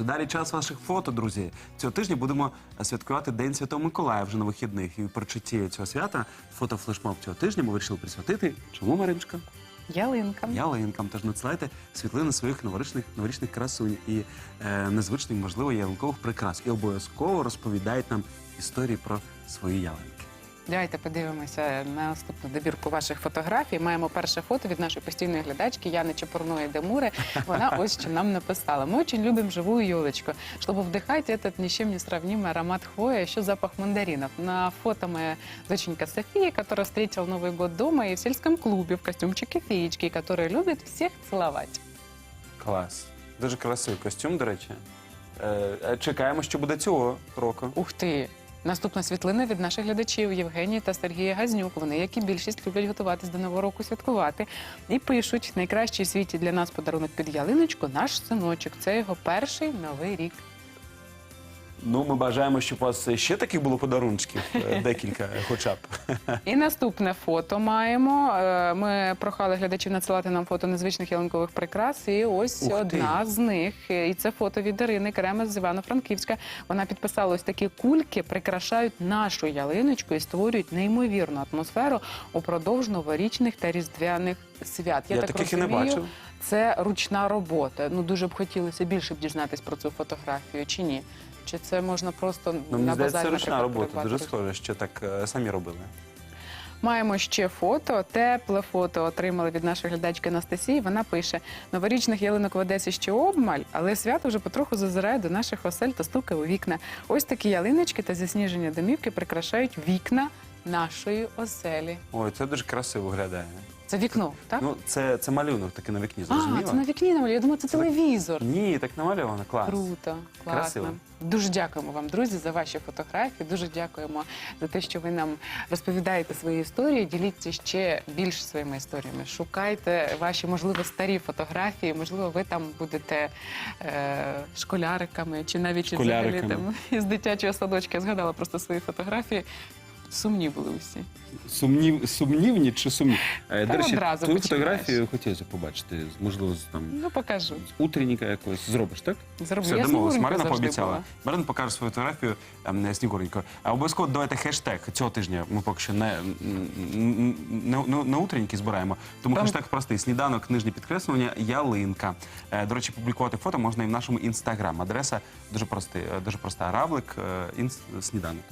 Далі час ваших фото, друзі. Цього тижня будемо святкувати День Святого Миколая вже на вихідних. І в прочутті цього свята фотофлешмоб цього тижня ми вирішили присвятити. Чому Мариночка? Ялинка. Ялинкам. Тож надсилайте світлини своїх новорічних новорічних красунь і е, незвичних, можливо, ялинкових прикрас. І обов'язково розповідають нам історії про свої ялинки. Давайте подивимося на наступну добірку ваших фотографій. Маємо перше фото від нашої постійної глядачки Яни Чепурної Демури. Вона ось що нам написала. Мы очень любим живую елочку. Чтобы вдыхать этот ни с чем не сравнимый аромат хвои, а еще запах мандаринов. На фото моя доченька София, которая встретила Новый год дома и в сельском клубе в костюмчике феечки, которая любит всех целовать. Клас. Дуже красивий костюм, до речі. Е, чекаємо, що буде цього року. Ух ти! Наступна світлина від наших глядачів Євгенії та Сергія Газнюк. Вони, як і більшість, люблять готуватись до нового року святкувати. І пишуть: найкращий в світі для нас подарунок під ялиночку наш синочок. Це його перший новий рік. Ну, ми бажаємо, щоб у вас ще таких було подарунків, е, декілька, хоча б. І наступне фото маємо. Е, Ми прохали глядачів надсилати нам фото незвичних ялинкових прикрас. І ось Ух ти. одна з них. Е, І це фото від Ірини Кремес з Івано-Франківська. Вона підписала ось такі кульки, прикрашають нашу ялиночку і створюють неймовірну атмосферу упродовж новорічних та різдвяних свят. Я, так таких і не бачив. Це ручна робота. Ну дуже б хотілося більше б дізнатись про цю фотографію, чи ні? Чи це можна просто Ну, мені на здається, це ручна наприклад, робота. придбати Дуже схоже, що так е, самі робили. Маємо ще фото. Тепле фото отримали від нашої глядачки Анастасії. Вона пише: новорічних ялинок в Одесі ще обмаль, але свято вже потроху зазирає до наших осель та стукає у вікна. Ось такі ялиночки та засніжені домівки прикрашають вікна нашої оселі. Ой, це дуже красиво виглядає. Це вікно, так? Ну, це, це малюнок такий на вікні, а, зрозуміло? це на вікні намалює. Я думаю, це Це так- телевізор. Ні, так намальовано, клас. Круто, класно. Красиво. Дуже дякуємо вам, друзі, за ваші фотографії. Дуже дякуємо за те, що ви нам розповідаєте свої історії. Діліться ще більше своїми історіями. Шукайте ваші, можливо, старі фотографії. Можливо, ви там будете е, школяриками чи навіть із взагалі там із дитячого садочка. Я згадала просто свої фотографії. Сумні були усі. Сумнів, сумнівні чи сумні? Е, Та До речі, одразу твою починаєш. фотографію хотілося побачити, можливо, з там Ну покажу. з утренніка якогось зробиш, так? Зроблю. Все, Я домовились. Снігуренька Марина пообіцяла. була. Марина покаже свою фотографію ем, Снігуренько. А обов'язково давайте хештег цього тижня. Ми поки що не, м, м, не, не, не утренніки збираємо. Тому Там- хештег простий. Сніданок, нижнє підкреслення, ялинка. Е, До речі, публікувати фото можна і в нашому інстаграм. Адреса дуже простий, е, дуже проста. Равлик, е, інс- сніданок.